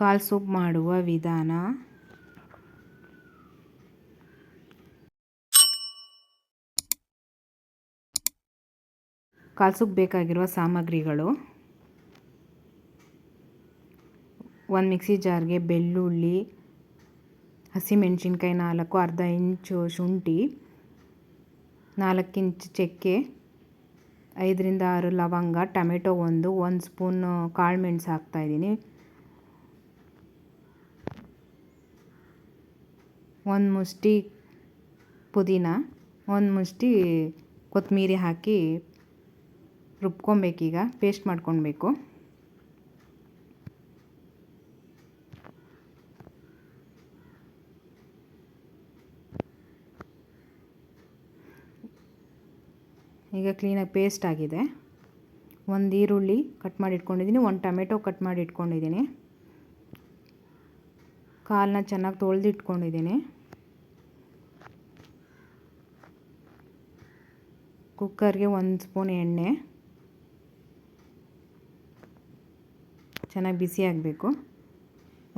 ಕಾಲ್ soup ಮಾಡುವ ವಿಧಾನ? ಕಾಲ್ soup ಬೇಕಾಗಿರುವ ಸಾಮಗ್ರಿಗಳು. ಒಂದು ಮಿಕ್ಸಿ ಜಾರ್ಗೆ ಬೆಳ್ಳುಳ್ಳಿ, ಹಸಿಮೆಣಸಿನ್ಕಾಯಿ ನಾಲ್ಕು, ಅರ್ಧ ಇಂಚು ಶುಂಠಿ, ನಾಲ್ಕು ಇಂಚು ಚಕ್ಕೆ, ಐದರಿಂದ ಆರು ಲವಂಗ, ಟೊಮೆಟೊ ಒಂದು ಒಂದು ಸ್ಪೂನು ಕಾಳು ಮೆಣಸು ಹಾಕ್ತಾಯಿದ್ದೀನಿ ಒಂದು ಮುಷ್ಟಿ ಪುದೀನ, ಒಂದು ಮುಷ್ಟಿ ಕೊತ್ತಂಬರಿ ಹಾಕಿ ರುಬ್ಕೊಬೇಕೀಗ ಪೇಸ್ಟ್ ಮಾಡ್ಕೊಳ್ಬೇಕು ಈಗ ಕ್ಲೀನಾಗಿ ಪೇಸ್ಟ್ ಆಗಿದೆ. ಒಂದು ಈರುಳ್ಳಿ ಕಟ್ ಮಾಡಿ ಇಟ್ಕೊಂಡಿದ್ದೀನಿ ಒಂದು ಟೊಮೆಟೊ ಕಟ್ ಮಾಡಿ ಇಟ್ಕೊಂಡಿದ್ದೀನಿ ಕಾಲನ್ನ ಚೆನ್ನಾಗಿ ತೊಳೆದಿಟ್ಕೊಂಡಿದ್ದೀನಿ. ಕುಕ್ಕರ್ಗೆ ಒಂದು ಸ್ಪೂನ್ ಎಣ್ಣೆ. ಚೆನ್ನಾಗಿ ಬಿಸಿ ಆಗಬೇಕು.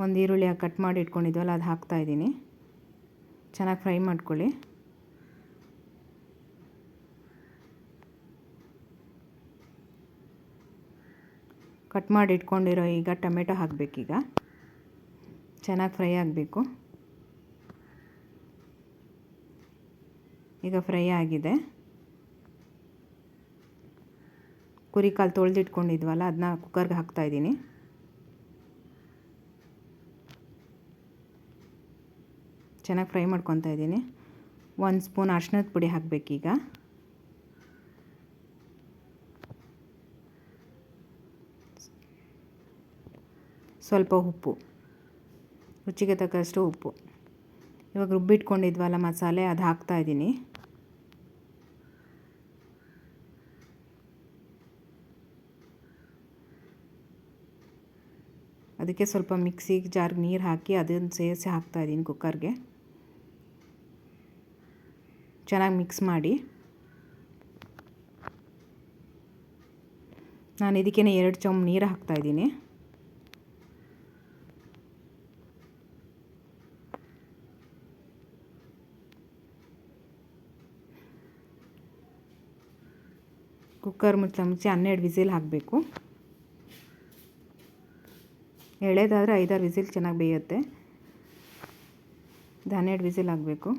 ಒಂದು ಈರುಳ್ಳಿ ಕಟ್ ಮಾಡಿ ಇಟ್ಕೊಂಡಿದ್ವಲ್ಲ, ಅದು ಹಾಕ್ತಾಯಿದ್ದೀನಿ ಚೆನ್ನಾಗಿ ಫ್ರೈ ಮಾಡ್ಕೊಳ್ಳಿ. ಕಟ್ ಮಾಡಿ ಇಟ್ಕೊಂಡಿರೋ ಈಗ ಟೊಮೆಟೊ ಹಾಕಬೇಕೀಗ. ಚೆನ್ನಾಗಿ ಫ್ರೈ ಆಗಬೇಕು. ಈಗ ಫ್ರೈ ಆಗಿದೆ. ಕುರಿ ಕಾಲು ತೊಳೆದಿಟ್ಕೊಂಡಿದ್ವಲ್ಲ ಅದನ್ನ ಕುಕ್ಕರ್ಗೆ ಹಾಕ್ತಾಯಿದ್ದೀನಿ ಚೆನ್ನಾಗಿ ಫ್ರೈ ಮಾಡ್ಕೊತಾ ಇದ್ದೀನಿ. ಒಂದು ಸ್ಪೂನ್ ಅರ್ಶಿನದ ಪುಡಿ ಹಾಕಬೇಕೀಗ ಸ್ವಲ್ಪ ಉಪ್ಪು. ರುಚಿಗೆ ತಕ್ಕಷ್ಟು ಉಪ್ಪು. ಇವಾಗ ರುಬ್ಬಿಟ್ಕೊಂಡಿದ್ವಲ್ಲ ಮಸಾಲೆ, ಅದು ಹಾಕ್ತಾಯಿದ್ದೀನಿ ಅದಕ್ಕೆ ಸ್ವಲ್ಪ ಮಿಕ್ಸಿಗೆ ಜಾರ್ಗೆ ನೀರು ಹಾಕಿ ಅದನ್ನು ಸೇರಿಸಿ ಹಾಕ್ತಾಯಿದ್ದೀನಿ ಕುಕ್ಕರ್ಗೆ. ಚೆನ್ನಾಗಿ ಮಿಕ್ಸ್ ಮಾಡಿ. ನಾನು ಇದಕ್ಕೇ ಎರಡು ಚಮ್ ನೀರು ಹಾಕ್ತಾಯಿದ್ದೀನಿ ಕುಕ್ಕರ್ ಮುಚ್ಚ ಮುಚ್ಚಿ ಹನ್ನೆರಡು ವಿಸಿಲ್ ಹಾಕಬೇಕು. ಎಳೆದಾದರೆ ಐದಾರು ವಿಸಿಲ್ ಚೆನ್ನಾಗಿ ಬೇಯುತ್ತೆ. ಇದು ಹನ್ನೆರಡು ವಿಸಿಲ್ ಆಗಬೇಕು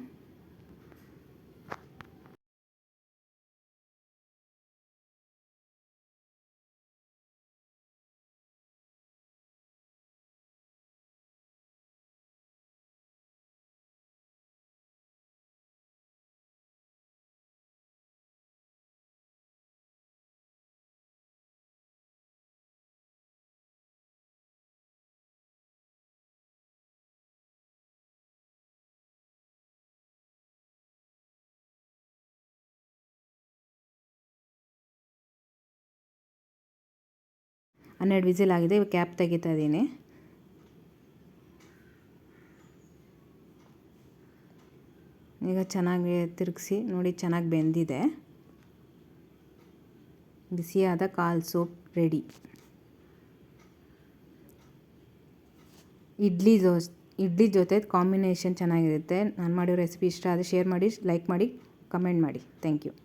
ಹನ್ನೆರಡು ವಿಸಿಲ್ ಆಗಿದೆ ಇವಾಗ ಕ್ಯಾಪ್ ತೆಗಿತಾ ಇದ್ದೀನಿ. ಈಗ ಚೆನ್ನಾಗಿ ತಿರುಗಿಸಿ, ನೋಡಿ ಚೆನ್ನಾಗಿ ಬೆಂದಿದೆ. ಬಿಸಿಯಾದ ಕಾಲ್ ಸೋಪ್ ರೆಡಿ. ಇಡ್ಲಿ ದೋಸ್, ಇಡ್ಲಿ ಜೊತೆ ಕಾಂಬಿನೇಷನ್ ಚೆನ್ನಾಗಿರುತ್ತೆ. ನಾನು ಮಾಡಿರೋ ರೆಸಿಪಿ ಇಷ್ಟ ಆದರೆ ಶೇರ್ ಮಾಡಿ, ಲೈಕ್ ಮಾಡಿ, ಕಮೆಂಟ್ ಮಾಡಿ. Thank you.